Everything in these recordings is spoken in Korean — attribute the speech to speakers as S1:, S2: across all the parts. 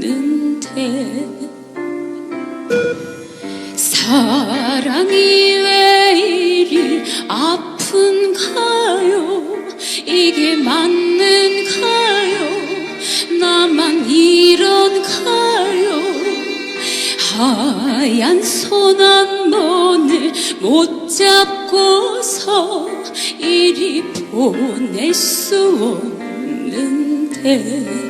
S1: 는데 사랑이 왜 이리 아픈가요? 이게 맞는가요? 나만 이런가요? 하얀 손 한 번을 못 잡고서 이리 보낼 수 없는데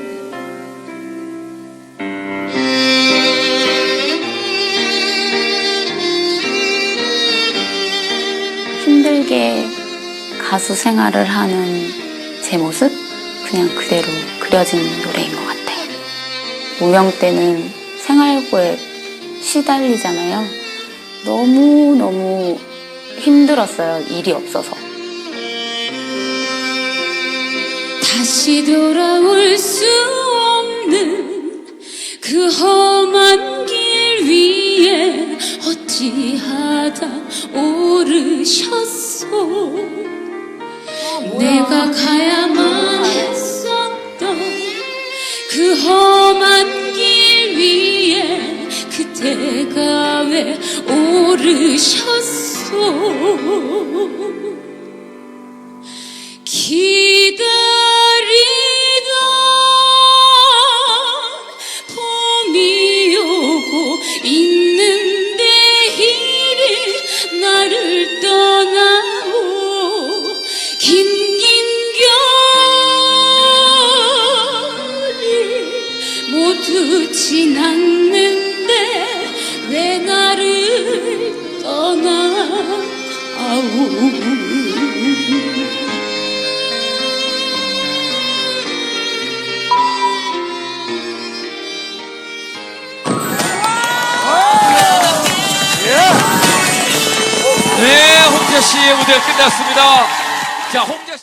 S2: 힘들게 가수 생활을 하는 제 모습? 그냥 그대로 그려진 노래인 것 같아요. 무명 때는 생활고에 시달리잖아요. 너무너무 힘들었어요. 일이 없어서.
S1: 다시 돌아올 수 없는 그 험한 길 오르셨소 내가 가야만 했었던 그 험한 길 위에 그대가 왜 오르셨소 모두 지났는데 왜 나를 떠나가오
S3: 네, 홍자 씨의 무대 끝났습니다. 자, 홍자 씨.